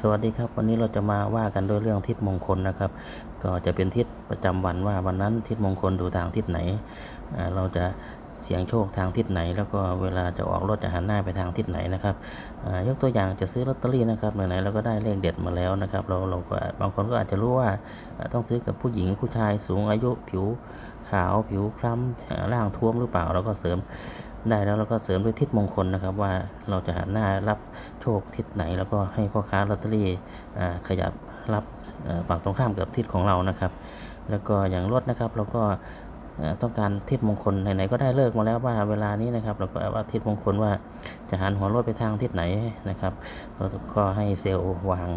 สวัสดีครับ วันนี้เราจะมาว่ากันด้วยเรื่องทิศมงคลนะครับ ก็จะเป็นทิศประจำวันว่าวันนั้นทิศมงคลดูทางทิศไหน เราจะเสี่ยงโชคทางทิศไหน แล้วก็เวลาจะออกรถจะหันหน้าไปทางทิศไหนนะครับยกตัวอย่างจะซื้อลอตเตอรี่นะครับไหนๆเราก็ได้เลขเด็ดมาแล้วนะครับ เราเราก็บางคนก็อาจจะรู้ว่าต้องซื้อกับผู้หญิงผู้ชายสูงอายุผิวขาวผิวคล้ำร่างท้วมหรือเปล่าเราก็เสริม ได้แล้วเราก็เสริมด้วยทิศมงคลนะครับ ว่าเราจะหันหน้ารับโชคทิศไหน แล้วก็ให้พ่อค้าลอตเตอรี่ขยับรับฝั่งตรงข้ามกับทิศของเรานะครับ แล้วก็อย่างรถนะครับเราก็ต้องการทิศมงคลไหนๆก็ได้เลิกมาแล้วว่าเวลานี้นะครับ เราก็เอาว่าทิศมงคลว่าจะหันหัวรถไปทางทิศไหนนะครับเราก็ให้เซลล์วาง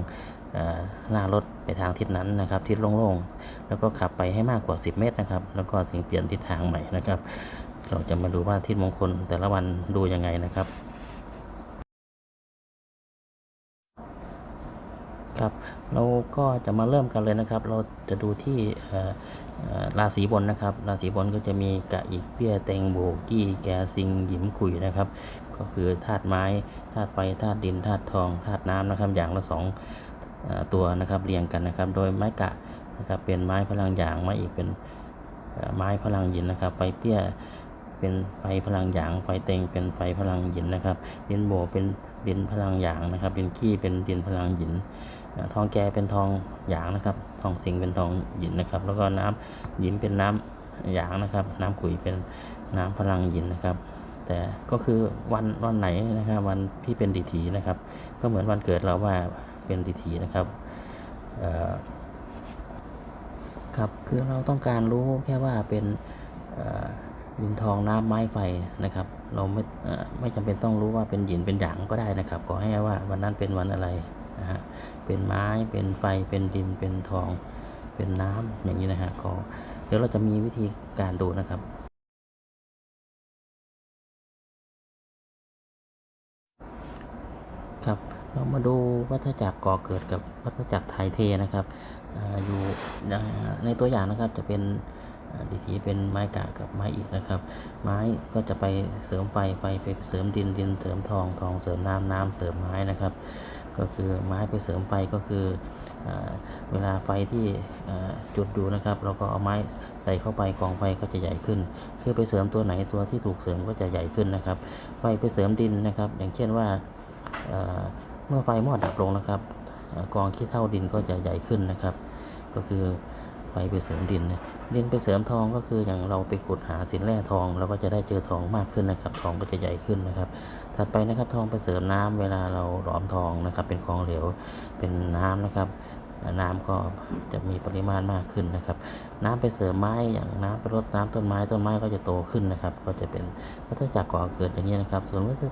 หน้ารถไปทางทิศนั้นนะครับทิศโล่งๆ แล้วก็ขับไปให้มากกว่า 10 เมตรนะครับ แล้วก็ถึงเปลี่ยนทิศทางใหม่นะครับ เราจะมาดูว่าทิศมงคลแต่ละวันดูยังไงนะครับ ครับ เราก็จะมาเริ่มกันเลยนะครับ เราจะดูที่ราศีบนนะครับ ราศีบนก็จะมีกะอีกเปี้ยเตงโบกี้แกซิงหยิมกุยนะครับ ก็คือธาตุไม้ธาตุไฟธาตุดินธาตุทองธาตุน้ำนะครับอย่างละสองตัวนะครับเรียงกันนะครับ โดยไม้กะนะครับเป็นไม้พลังหยางไม้อีกเป็นไม้พลังหยินนะครับ ไฟเปี้ย เป็นไฟพลังหยาง ไฟเต็งเป็นไฟพลังหยินนะครับดินโบเป็นดินพลังหยางนะครับดินกี้เป็นดินพลังหยินทองแกเป็นทองหยางนะครับ ทองสิงเป็นทองหยินนะครับ แล้วก็น้ำหยินเป็นน้ำหยางนะครับ น้ำขุยเป็นน้ำพลังหยินนะครับ แต่ก็คือวันวันไหนนะครับวันที่เป็นดิถีนะครับ ก็เหมือนวันเกิดเราว่าเป็นดิถีนะครับครับคือเราต้องการรู้แค่ว่าเป็นเอ่อ ดินทองน้ำไม้ไฟนะครับ เราไม่ไม่จำเป็นต้องรู้ว่าเป็นหยินเป็นหยางก็ได้นะครับขอให้ว่าวันนั้นเป็นวันอะไรนะฮะเป็นไม้เป็นไฟเป็นดินเป็นทอง เป็นน้ำอย่างนี้นะฮะก็เดี๋ยวเราจะมีวิธีการดูนะครับครับเรามาดูวัฏจักรก่อเกิดกับวัฏจักรไทยเทนะครับออยู่ในตัวอย่างนะครับจะเป็น ดิถีเป็นไม้กะกับไม้อิฐนะครับ ไม้ก็จะไปเสริมไฟไฟไปเสริมดินดินเสริมทองทองเสริมน้ำน้ำเสริมไม้นะครับ ก็คือไม้ไปเสริมไฟก็คืออเวลาไฟที่จุดอยู่นะครับ เราก็เอาไม้ใส่เข้าไปกองไฟก็จะใหญ่ขึ้น คือไปเสริมตัวไหนตัวที่ถูกเสริมก็จะใหญ่ขึ้นนะครับ ไฟไปเสริมดินนะครับ อย่างเช่นว่าเมื่อไฟมอดดับลงนะครับกองขี้เท่าดินก็จะใหญ่ขึ้นนะครับ ก็คือ ไฟไปเสริมดินนะดินไปเสริมทองก็คืออย่างเราไปขุดหาสินแร่ทองเราก็จะได้เจอทองมากขึ้นนะครับ ทองก็จะใหญ่ขึ้นนะครับ ถัดไปนะครับทองไปเสริมน้ำเวลาเราหลอมทองนะครับ เป็นของเหลวเป็นน้ำนะครับน้ำก็จะมีปริมาณมากขึ้นนะครับ น้ำไปเสริมไม้อย่างน้ำไปรดน้ำต้นไม้ต้นไม้ก็จะโตขึ้นนะครับ ก็จะเป็นวัฏจักรก่อเกิดอย่างนี้นะครับ ส่วนวัฏ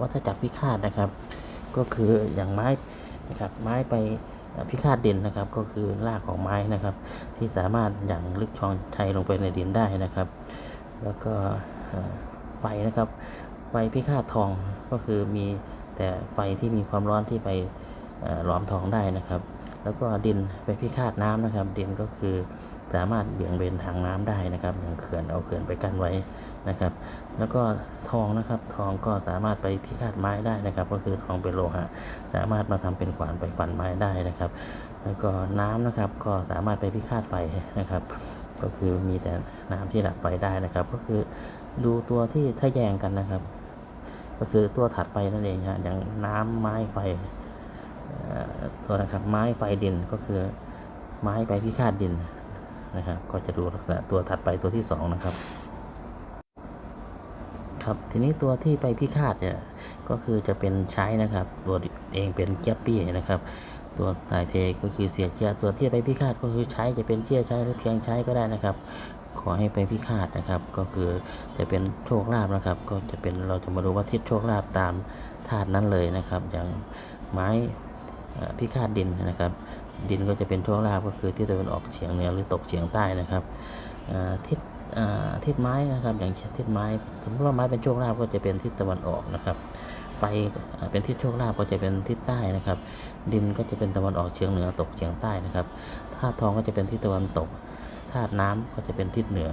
วัฏจักรพิฆาตนะครับ ก็คืออย่างไม้นะครับไม้ไป พิฆาตดินนะครับก็คือรากของไม้นะครับ ที่สามารถอย่างลึกชองชัยลงไปในดินได้นะครับ แล้วก็ไฟนะครับไฟพิฆาตทองก็คือมีแต่ไฟที่มีความร้อนที่ไป หลอมทองได้นะครับ แล้วก็ดินไปพิฆาตน้ำนะครับ ดินก็คือสามารถเบี่ยงเบนทางน้ำได้นะครับอย่างเขื่อนเอาเขื่อนไปกั้นไว้นะครับ แล้วก็ทองนะครับทองก็สามารถไปพิฆาตไม้ได้นะครับ ก็คือทองเป็นโลหะ สามารถมาทำเป็นขวานไปฟันไม้ได้นะครับ แล้วก็น้ำนะครับก็สามารถไปพิฆาตไฟนะครับ ก็คือมีแต่น้ำที่ดับไฟได้นะครับ ก็คือดูตัวที่ทะแยงกันนะครับ ก็คือตัวถัดไปนั่นเองฮะอย่างน้ำไม้ไฟ ตัวนะครับไม้ไฟดินก็คือไม้ไปพิฆาตดินนะครับก็จะดูลักษณะตัวถัดไปตัวที่สองนะครับ ครับทีนี้ตัวที่ไปพิฆาตเนี่ยก็คือจะเป็นใช้นะครับ ตัวเองเป็นเกียปี้นะครับ ตัวตายเทก็คือเสียเจียตัวที่ไปพิฆาตก็คือใช้จะเป็นเจียใช้หรือเพียงใช้ก็ได้นะครับ ขอให้ไปพิฆาตนะครับ ก็คือจะเป็นโชคลาภนะครับ ก็จะเป็นเราจะมาดูว่าทิศโชคลาภตามธาตุนั้นเลยนะครับ อย่างไม้ พิฆาตดินนะครับ ดินก็จะเป็นโชคลาภก็คือที่ตะวันออกเฉียงเหนือหรือตกเฉียงใต้นะครับเทิศทิศไม้นะครับ อย่างเช่นทิศไม้สมมติว่าไม้เป็นโชคลาภก็จะเป็นทิศตะวันออกนะครับไฟเป็นทิศโชคลาภก็จะเป็นทิศใต้นะครับ ดินก็จะเป็นตะวันออกเฉียงเหนือตกเฉียงใต้นะครับธาตุทองก็จะเป็นทิศตะวันตกธาตุน้ำก็จะเป็นทิศเหนือ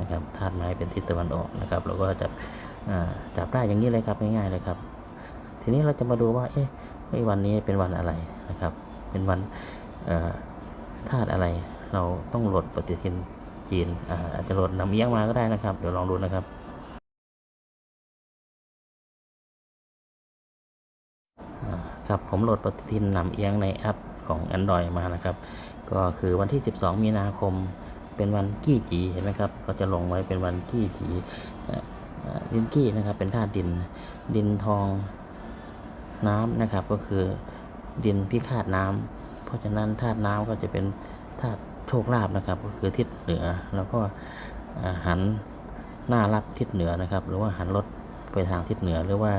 นะครับธาตุไม้เป็นทิศตะวันออกนะครับ เราก็จะจับได้อย่างนี้เลยครับง่ายๆเลยครับ ทีนี้เราจะมาดูว่าเอ๊ะ วันนี้เป็นวันอะไรนะครับ เป็นวันธาตุอะไร เราต้องโหลดปฏิทินจีนอาจจะโหลดนำเอี้ยงมาก็ได้นะครับ เดี๋ยวลองดูนะครับครับผมโหลดปฏิทินนำเอียงในแอปของ Android มานะครับ ก็คือวันที่ 12 มีนาคมเป็นวันกี้จีเห็นไหมครับ ก็จะลงไว้เป็นวันกี้จีดินกี้นะครับ เป็นธาตุดิน ดินทอง น้ำนะครับ ก็คือดินพิฆาตน้ำเพราะฉะนั้นธาตุน้ำก็จะเป็นธาตุโชคลาภนะครับ ก็คือทิศเหนือ แล้วก็หันหน้ารับทิศเหนือนะครับ หรือว่าหันรถไปทางทิศเหนือ หรือว่า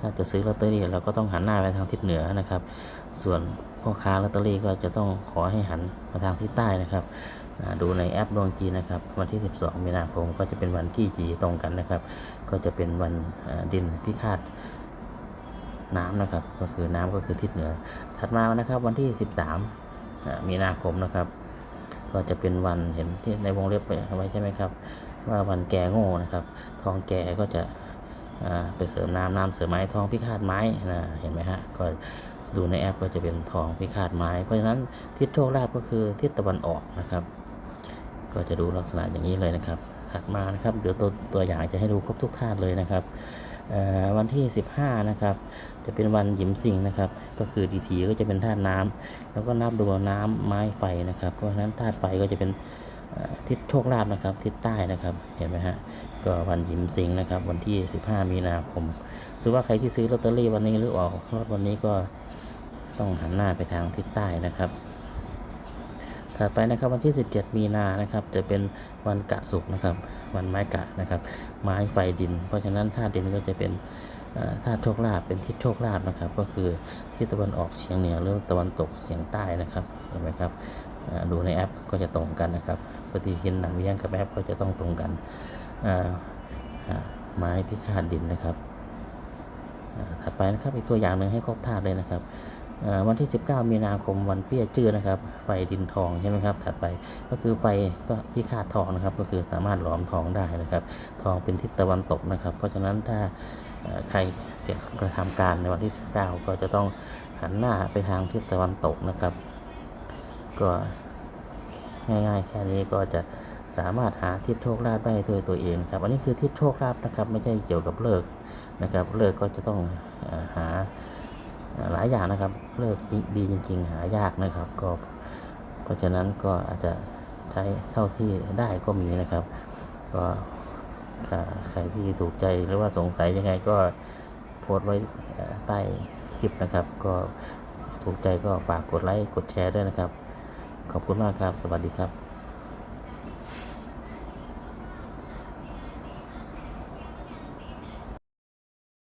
ถ้าจะซื้อลอตเตอรี่เราก็ต้องหันหน้าไปทางทิศเหนือนะครับ ส่วนพ่อค้าลอตเตอรี่ก็จะต้องขอให้หันมาทางทิศใต้นะครับดูในแอปดวงจีนะครับ วันที่ 12 มีนาคมก็จะเป็นวันกี้จีตรงกันนะครับ ก็จะเป็นวันดินพิฆาต น้ำนะครับ ก็คือน้ำก็คือทิศเหนือ ถัดมานะครับวันที่ 13อ่ามีนาคมนะครับ ก็จะเป็นวันเห็นที่ในวงเล็บไปไว้ใช่ไหมครับ ว่าวันแก่โง่นะครับ ทองแก่ก็จะไปเสริมน้ำน้ำเสริมไม้ทองพิฆาตไม้นะเห็นไหมฮะก็ดูในแอปก็จะเป็นทองพิฆาตไม้ เพราะฉะนั้นทิศโชคลาภก็คือทิศตะวันออกนะครับ ก็จะดูลักษณะอย่างนี้เลยนะครับ ถัดมานะครับเดี๋ยวตัวตัวอย่างจะให้ดูครบทุกธาตุเลยนะครับวันที่ 15 นะครับ จะเป็นวันหยิมสิงนะครับ ก็คือดีทีก็จะเป็นธาตุน้ำแล้วก็นับดูน้ำไม้ไฟนะครับ เพราะฉะนั้นธาตุไฟก็จะเป็นทิศโชคลาภนะครับ ทิศใต้นะครับ เห็นไหมฮะ ก็วันหยิมสิงนะครับ วันที่ 15 มีนาคมถือว่าใครที่ซื้อลอตเตอรี่วันนี้หรือออกรถวันนี้ก็ต้องหันหน้าไปทางทิศใต้นะครับ ถัดไปนะครับวันที่ 17 มีนานะครับจะเป็นวันกะสุกนะครับ วันไม้กะนะครับ ไม้ไฟดิน เพราะฉะนั้นธาตุดินก็จะเป็นธาตุโชคลาภเป็นทิศโชคลาภนะครับ ก็คือทิศตะวันออกเฉียงเหนือหรือตะวันตกเฉียงใต้นะครับเห็นไหมครับดูในแอปก็จะตรงกันนะครับปฏิทินหนังเลี้ยงกับแอปก็จะต้องตรงกันไม้พิฆาตดินนะครับถัดไปนะครับอีกตัวอย่างหนึ่งให้ครบธาตุเลยนะครับ วันที่ 19 มีนาคมวันเปี้ยจื้อนะครับ ไฟดินทองใช่ไหมครับ ถัดไปก็คือไฟก็พิฆาตทองนะครับ ก็คือสามารถหลอมทองได้นะครับ ทองเป็นทิศตะวันตกนะครับ เพราะฉะนั้นถ้าใครจะกระทำการในวันที่ 19 ก็จะต้องหันหน้าไปทางทิศตะวันตกนะครับ ก็ง่ายๆแค่นี้ก็จะสามารถหาทิศโชคลาภได้ด้วยตัวเองครับ อันนี้คือทิศโชคลาภนะครับ ไม่ใช่เกี่ยวกับเลิกนะครับ เลิกก็จะต้องอ่อหา หลายอย่างนะครับ เลิกดีจริง ๆ หายากนะครับ ก็ เพราะฉะนั้นก็อาจจะใช้เท่าที่ได้ก็มีนะครับ ก็ใครที่ถูกใจหรือว่าสงสัยยังไงก็โพสต์ไว้ใต้คลิปนะครับ ก็ถูกใจก็ฝากกดไลค์กดแชร์ด้วยนะครับ ขอบคุณมากครับ สวัสดีครับ